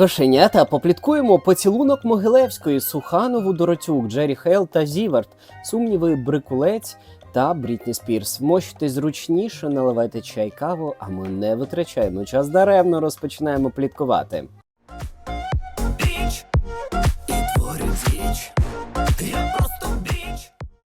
Кошенята попліткуємо поцілунок Могилевської, Суханову, Доротюк, Джері Хейл та Зіверт, сумніви Брикулець та Брітні Спірс. Вмощуйтесь зручніше, наливайте чай каву, а ми не витрачаємо час даремно, розпочинаємо пліткувати.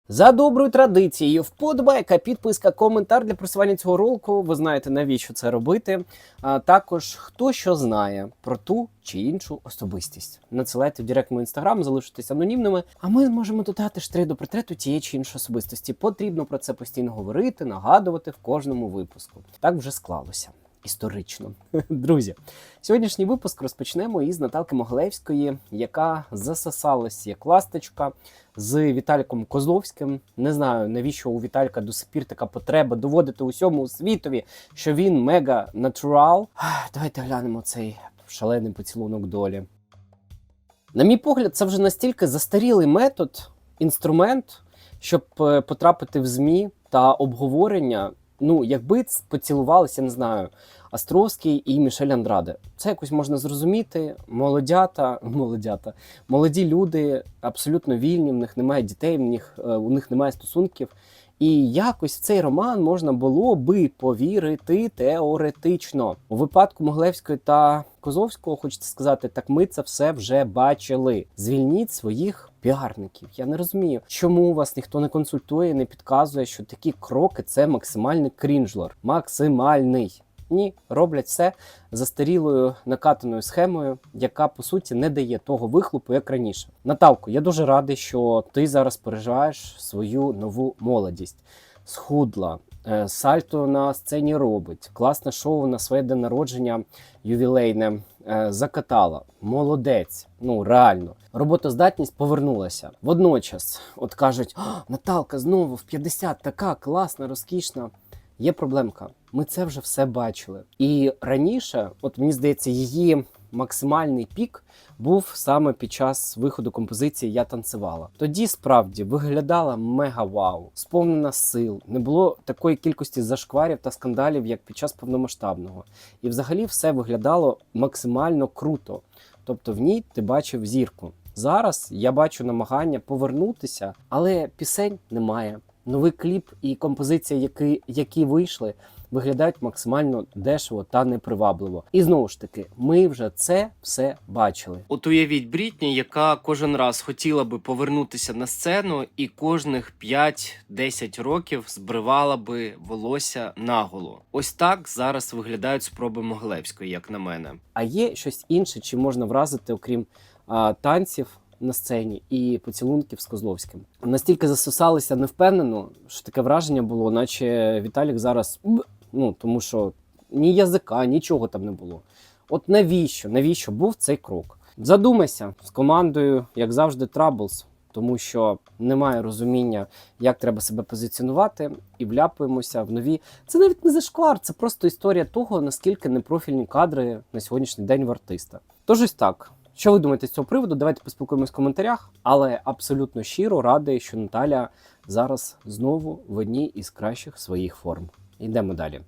За доброю традицією, вподобайка, підписка, коментар для просування цього ролику. Ви знаєте, навіщо це робити. А також хто що знає про ту чи іншу особистість. Надсилайте в директ мій інстаграм, залишитесь анонімними. А ми зможемо додати штрих до портрету тієї чи іншої особистості. Потрібно про це постійно говорити, нагадувати в кожному випуску. Так вже склалося. Історично, друзі, сьогоднішній випуск розпочнемо із Наталки Могилевської, яка засосалась як ласточка з Віталіком Козловським. Не знаю, навіщо у Віталіка до сих пір така потреба доводити усьому світові, що він мега натурал. Давайте глянемо цей шалений поцілунок долі. На мій погляд, це вже настільки застарілий метод, інструмент, щоб е, потрапити в ЗМІ та обговорення. Ну, якби поцілувалися, не знаю, Островський і Мішель Андраде. Це якось можна зрозуміти. Молодята, молодята, молоді люди абсолютно вільні, в них немає дітей, в них, е, у них немає стосунків. І якось в цей роман можна було би повірити теоретично. У випадку Моглевської та Козовського, хочеться сказати, так ми це все вже бачили. Звільніть своїх піарників. Я не розумію, чому вас ніхто не консультує, не підказує, що такі кроки це максимальний крінжлор. Максимальний. Ні, роблять все застарілою накатаною схемою, яка по суті не дає того вихлопу, як раніше. Наталко, я дуже радий, що ти зараз переживаєш свою нову молодість. Схудла, сальто на сцені робить, класне шоу на своє день народження ювілейне е, закатала. Молодець, ну реально. Роботоздатність повернулася. Водночас, от кажуть, «А, Наталка знову в 50 така класна, розкішна. Є проблемка. Ми це вже все бачили. І раніше, от мені здається, її максимальний пік був саме під час виходу композиції Я танцювала. Тоді справді виглядала мега вау, сповнена сил. Не було такої кількості зашкварів та скандалів, як під час повномасштабного. І взагалі все виглядало максимально круто. Тобто в ній ти бачив зірку. Зараз я бачу намагання повернутися, але пісень немає. Новий кліп і композиція, які, які вийшли, виглядають максимально дешево та непривабливо. І знову ж таки, ми вже це все бачили. От уявіть Брітні, яка кожен раз хотіла би повернутися на сцену, і кожних 5-10 років збривала би волосся наголо. Ось так зараз виглядають спроби Могилевської, як на мене. А є щось інше, чи можна вразити, окрім а, танців на сцені і поцілунків з Козловським. Настільки засосалися невпевнено, що таке враження було, наче Віталік зараз ну тому що ні язика, нічого там не було. От навіщо? Навіщо був цей крок? Задумайся з командою, як завжди, Траблс, тому що немає розуміння, як треба себе позиціонувати, і вляпуємося в нові. Це навіть не зашквар, це просто історія того, наскільки непрофільні кадри на сьогоднішній день в артиста. Тож ось так. Що ви думаєте з цього приводу? Давайте поспілкуємось в коментарях, але абсолютно щиро радий, що Наталя зараз знову в одній із кращих своїх форм. Йдемо далі.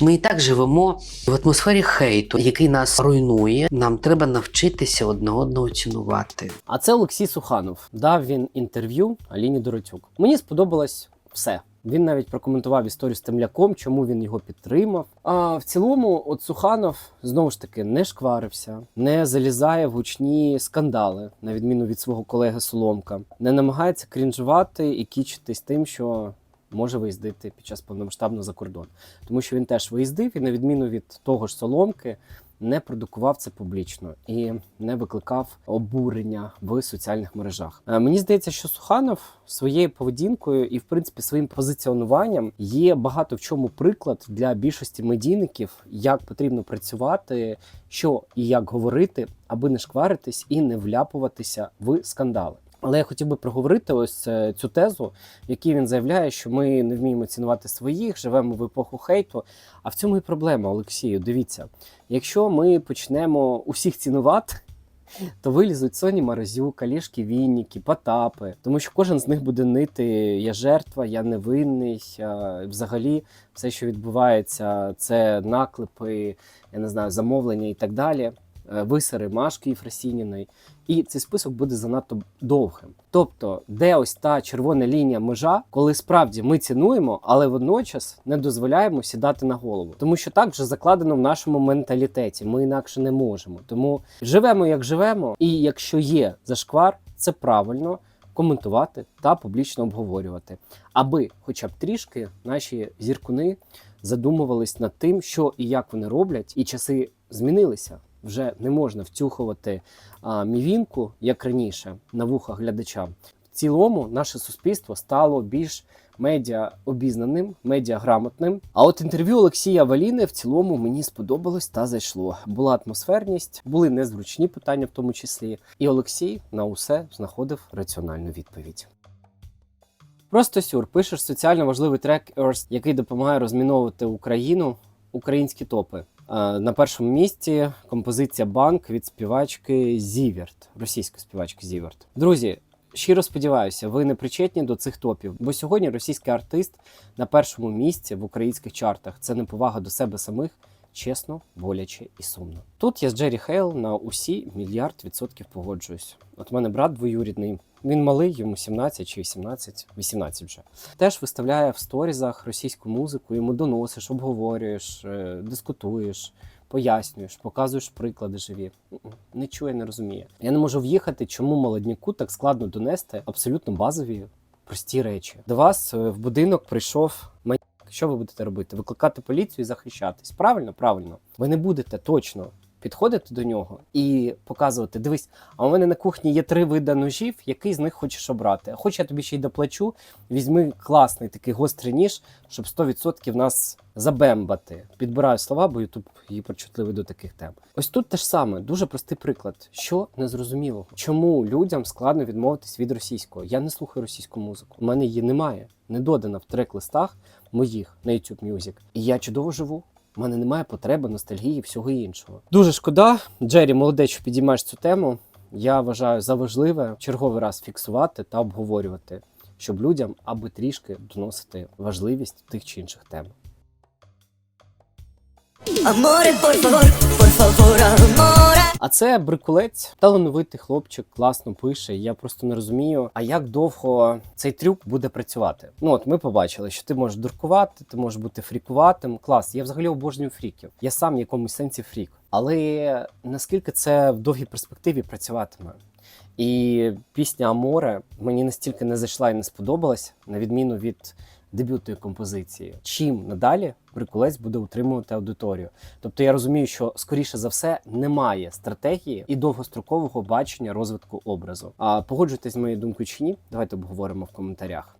Ми і так живемо в атмосфері хейту, який нас руйнує. Нам треба навчитися одне одного цінувати. А це Олексій Суханов. Дав він інтерв'ю Аліні Доротюк. Мені сподобалось все. Він навіть прокоментував історію з темляком, чому він його підтримав. А в цілому, от Суханов знову ж таки не шкварився, не залізає в гучні скандали, на відміну від свого колеги Соломка, не намагається крінжувати і кічитись тим, що може виїздити під час повномасштабного за кордон, тому що він теж виїздив і на відміну від того ж Соломки не продукував це публічно і не викликав обурення в соціальних мережах. Е, Мені здається, що Суханов своєю поведінкою і, в принципі, своїм позиціонуванням є багато в чому приклад для більшості медійників, як потрібно працювати, що і як говорити, аби не шкваритись і не вляпуватися в скандали. Але я хотів би проговорити ось е, цю тезу, в якій він заявляє, що ми не вміємо цінувати своїх, живемо в епоху хейту. А в цьому і проблема, Олексію. Дивіться, якщо ми почнемо усіх цінувати, то вилізуть Соні Морозюк, Олешки Вінніки, Потапи, тому що кожен з них буде нити я жертва, я невинний. Взагалі, все, що відбувається, це наклепи, я не знаю, замовлення і так далі. Е, Висери Машки Єфросініної. І цей список буде занадто довгим. Тобто, де ось та червона лінія межа, коли справді ми цінуємо, але водночас не дозволяємо сідати на голову, тому що так вже закладено в нашому менталітеті. Ми інакше не можемо. Тому живемо як живемо, і якщо є зашквар, це правильно коментувати та публічно обговорювати, аби, хоча б трішки, наші зіркуни задумувались над тим, що і як вони роблять, і часи змінилися. Вже не можна втюхувати а, мівінку, як раніше, на вуха глядачам. В цілому наше суспільство стало більш медіа обізнаним, медіа грамотним. А от інтерв'ю Олексія Валіни в цілому мені сподобалось та зайшло. Була атмосферність, були незручні питання, в тому числі. І Олексій на усе знаходив раціональну відповідь. Просто сюр пишеш соціально важливий трек Earth, який допомагає розміновувати Україну, українські топи. Е, На першому місці композиція Банк від співачки Зіверт, російської співачки Зіверт. Друзі, щиро сподіваюся, ви не причетні до цих топів, бо сьогодні російський артист на першому місці в українських чартах. Це неповага до себе самих, чесно, боляче і сумно. Тут я з Джері Хейл на усі мільярд відсотків погоджуюсь. От мене брат двоюрідний. Він малий, йому 17 чи 18, 18 вже. Теж виставляє в сторізах російську музику, йому доносиш, обговорюєш, е, дискутуєш, пояснюєш, показуєш приклади живі. Не чує, не розуміє. Я не можу в'їхати, чому молодняку так складно донести абсолютно базові прості речі. До вас е, в будинок прийшов маньяк. Що ви будете робити? Викликати поліцію і захищатись. Правильно, правильно. Ви не будете точно підходити до нього і показувати: дивись, а у мене на кухні є три види ножів, який з них хочеш обрати. Хоч я тобі ще й доплачу, візьми класний такий гострий ніж, щоб 100% нас забембати. Підбираю слова, бо Ютуб гіперчутливий до таких тем. Ось тут те ж саме, дуже простий приклад. Що незрозумілого? Чому людям складно відмовитись від російського? Я не слухаю російську музику. У мене її немає, не додана в трек-листах моїх на YouTube Music. І я чудово живу. У мене немає потреби, ностальгії всього іншого. Дуже шкода, Джері, молодець, що підіймаєш цю тему. Я вважаю за важливе черговий раз фіксувати та обговорювати, щоб людям аби трішки доносити важливість тих чи інших тем. Amore, por favor, por favor, amore. А це брикулець, талановитий хлопчик, класно пише. Я просто не розумію, а як довго цей трюк буде працювати. Ну от ми побачили, що ти можеш дуркувати, ти можеш бути фрікуватим. Клас, я взагалі обожнюю фріків. Я сам в якомусь сенсі фрік. Але наскільки це в довгій перспективі працюватиме? І пісня Аморе мені настільки не зайшла і не сподобалась, на відміну від дебютної композиції. Чим надалі Брикулець буде утримувати аудиторію? Тобто я розумію, що скоріше за все немає стратегії і довгострокового бачення розвитку образу. А погоджуйтесь з моєю думкою чи ні? Давайте обговоримо в коментарях.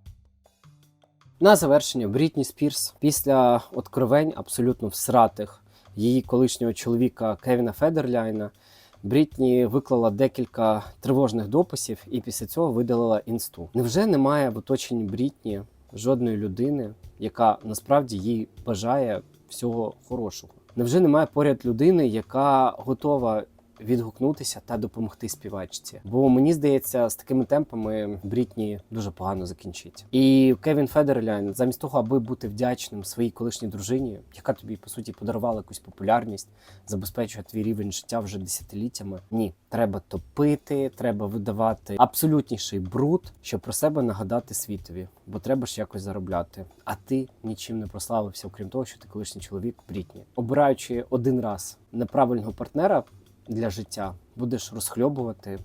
На завершення Брітні Спірс після откровень абсолютно всратих її колишнього чоловіка Кевіна Федерляйна. Брітні виклала декілька тривожних дописів і після цього видалила інсту. Невже немає в оточенні Брітні жодної людини, яка насправді їй бажає всього хорошого? Невже немає поряд людини, яка готова відгукнутися та допомогти співачці? Бо мені здається, з такими темпами Брітні дуже погано закінчить. І Кевін Федерляйн, замість того, аби бути вдячним своїй колишній дружині, яка тобі по суті подарувала якусь популярність, забезпечує твій рівень життя вже десятиліттями. Ні, треба топити, треба видавати абсолютніший бруд, щоб про себе нагадати світові, бо треба ж якось заробляти. А ти нічим не прославився, окрім того, що ти колишній чоловік Брітні. Обираючи один раз неправильного партнера для життя, будеш розхльобувати,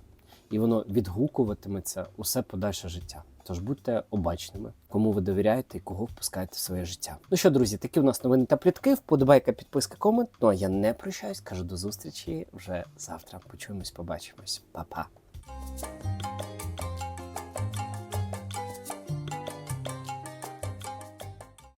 і воно відгукуватиметься усе подальше життя. Тож будьте обачними, кому ви довіряєте і кого впускаєте в своє життя. Ну що, друзі, такі в нас новини та плітки. Вподобайка, підписка, комент. Ну а я не прощаюсь, кажу до зустрічі вже завтра. Почуємось, побачимось. Па-па.